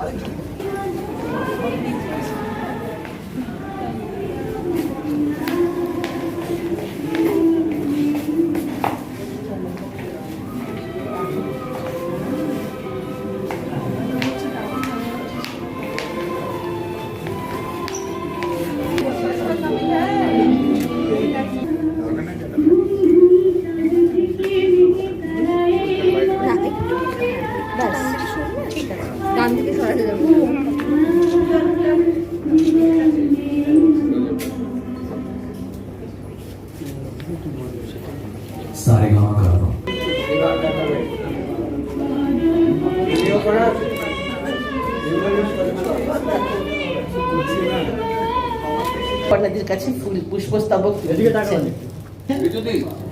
ಅದಕ್ಕೆ আপনাদের কাছে ফুল পুষ্পস্তবক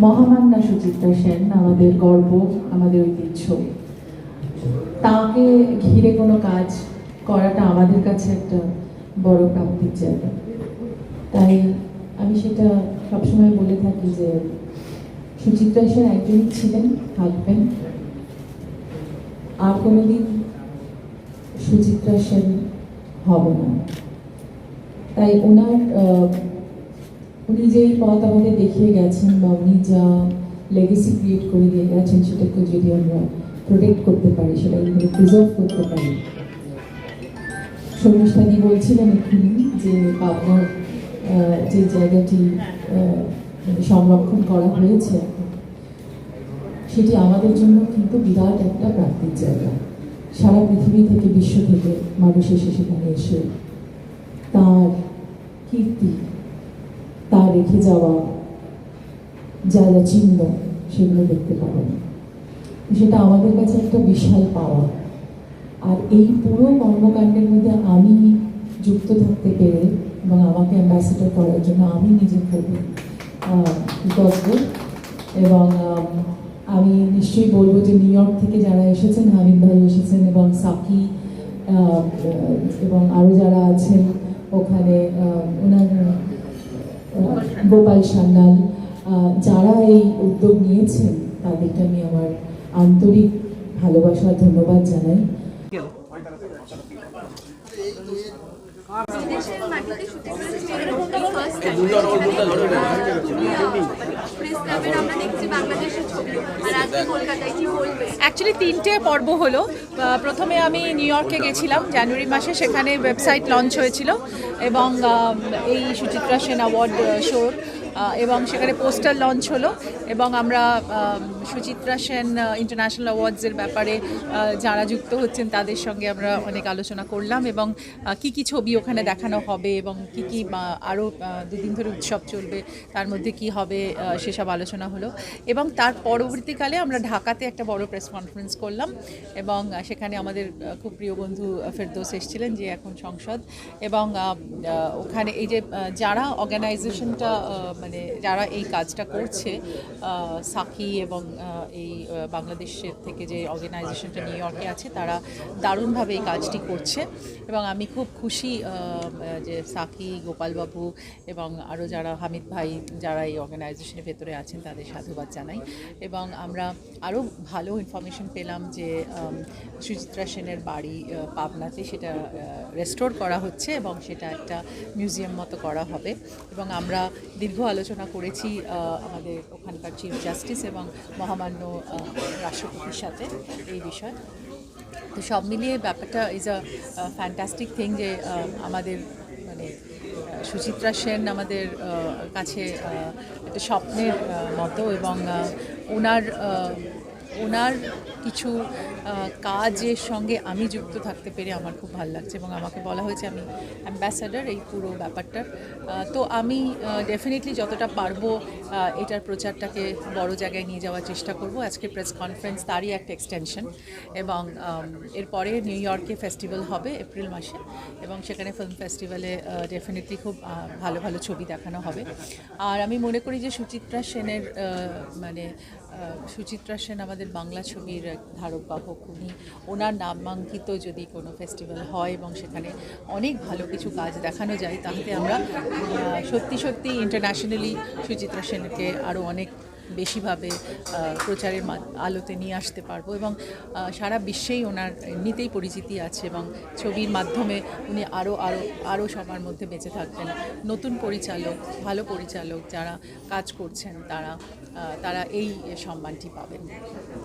মহামান্না সুচিত্রা সেন আমাদের গর্ব, আমাদের ঐতিহ্য। তাকে ঘিরে কোনো কাজ করাটা আমাদের কাছে একটা বড় প্রাপ্তির জায়গা। তাই আমি সেটা সবসময় বলে থাকি যে, সুচিত্রা সেন একজনই ছিলেন, থাকবেন। আর কোনোদিন সুচিত্রা সেন হব না। তাই ওনার উনি যেই পথ আমাদের দেখিয়ে গেছেন বা উনি যা লেগেসি ক্রিয়েট করে দিয়ে গেছেন, সেটাকে যদি আমরা প্রোটেক্ট করতে পারি, সেটাকে প্রিজার্ভ করতে পারি। শর্মিষ্ঠাদি বলছিলেন এক্ষুনি যে পাবনার যে জায়গাটি মানে সংরক্ষণ করা হয়েছে সেটি আমাদের জন্য কিন্তু বিরাট একটা প্রাপ্তির জায়গা। সারা পৃথিবী থেকে, বিশ্ব থেকে মানুষ এসে সেখানে এসে তার কীর্তি তার রেখে যাওয়া যা যা চিহ্ন সেগুলো দেখতে পাবেন। সেটা আমাদের কাছে একটা বিশাল পাওয়া। আর এই পুরো কর্মকাণ্ডের মধ্যে আমি যুক্ত থাকতে পেরে এবং আমাকে অ্যাম্বাসেডার করার জন্য আমি নিজে খুবই গর্ব এবং, আমি নিশ্চয়ই বলব যে নিউ ইয়র্ক থেকে যারা এসেছেন, হামিদ ভাই এসেছেন এবং সাকি এবং আরও যারা আছেন ওখানে ওনার গোপাল সান্যাল যারা এই উদ্যোগ নিয়েছেন তাদেরকে আমি আমার আন্তরিক ভালোবাসা ধন্যবাদ জানাই। অ্যাকচুয়ালি তিনটে পর্ব হলো। প্রথমে আমি নিউ ইয়র্কে গেছিলাম জানুয়ারি মাসে, সেখানে ওয়েবসাইট লঞ্চ হয়েছিল এবং এই সুচিত্রা সেন অ্যাওয়ার্ড শোর এবং সেখানে পোস্টার লঞ্চ হলো এবং আমরা সুচিত্রা সেন ইন্টারন্যাশনাল অ্যাওয়ার্ডসের ব্যাপারে যারা যুক্ত হচ্ছেন তাদের সঙ্গে আমরা অনেক আলোচনা করলাম এবং কি কি ছবি ওখানে দেখানো হবে এবং কি কি আরও দুদিন ধরে উৎসব চলবে, তার মধ্যে কি হবে সেসব আলোচনা হলো। এবং তার পরবর্তীকালে আমরা ঢাকাতে একটা বড় প্রেস কনফারেন্স করলাম এবং সেখানে আমাদের খুব প্রিয় বন্ধু ফেরদৌস এসেছিলেন যে এখন সংসদ। এবং ওখানে এই যে যারা অর্গানাইজেশনটা মানে যারা এই কাজটা করছে সাকি এবং এই বাংলাদেশের থেকে যে অর্গানাইজেশনটা নিউ ইয়র্কে আছে, তারা দারুণভাবে এই কাজটি করছে। এবং আমি খুব খুশি যে সাকি, গোপালবাবু এবং আরও যারা, হামিদ ভাই যারা এই অর্গানাইজেশনের ভেতরে আছেন, তাদের সাধুবাদ জানাই। এবং আমরা আরও ভালো ইনফরমেশন পেলাম যে সুচিত্রা সেনের বাড়ি পাবনাতে সেটা রেস্টোর করা হচ্ছে এবং সেটা একটা মিউজিয়াম মতো করা হবে। এবং আমরা দীর্ঘ আলোচনা করেছি আমাদের ওখানকার চিফ জাস্টিস এবং মহামান্য রাষ্ট্রপতির সাথে এই বিষয়ে। তো সব মিলিয়ে ব্যাপারটা ইজ আ ফ্যান্টাস্টিক থিং যে আমাদের মানে সুচিত্রা সেন আমাদের কাছে একটা স্বপ্নের মতো এবং ওনার ওনার কিছু কাজের সঙ্গে আমি যুক্ত থাকতে পেরে আমার খুব ভালো লাগছে এবং আমাকে বলা হয়েছে আমি অ্যাম্বাসাডার এই পুরো ব্যাপারটার। তো আমি ডেফিনেটলি যতটা পারব এটার প্রচারটাকে বড় জায়গায় নিয়ে যাওয়ার চেষ্টা করব। আজকে প্রেস কনফারেন্স তারই একটা এক্সটেনশন এবং এরপরে নিউ ইয়র্কে ফেস্টিভ্যাল হবে এপ্রিল মাসে এবং সেখানে ফিল্ম ফেস্টিভ্যালে ডেফিনেটলি খুব ভালো ভালো ছবি দেখানো হবে। আর আমি মনে করি যে সুচিত্রা সেনের মানে সুচিত্রা সেন আমাদের বাংলা ছবির ধারক বাহক। উনি ওনার নামাঙ্কিত যদি কোনো ফেস্টিভ্যাল হয় এবং সেখানে অনেক ভালো কিছু কাজ দেখানো যায়, তাহলে আমরা সত্যি সত্যি ইন্টারন্যাশনালি সুচিত্রা সেনকে আরও অনেক বেশিভাবে প্রচারের আলোতে নিয়ে আসতে পারব এবং সারা বিশ্বেই ওনার এমনিতেই পরিচিতি আছে এবং ছবির মাধ্যমে উনি আরও আরও আরও সবার মধ্যে বেঁচে থাকবেন। নতুন পরিচালক, ভালো পরিচালক যারা কাজ করছেন, তারা তারা এই সম্মানটি পাবেন।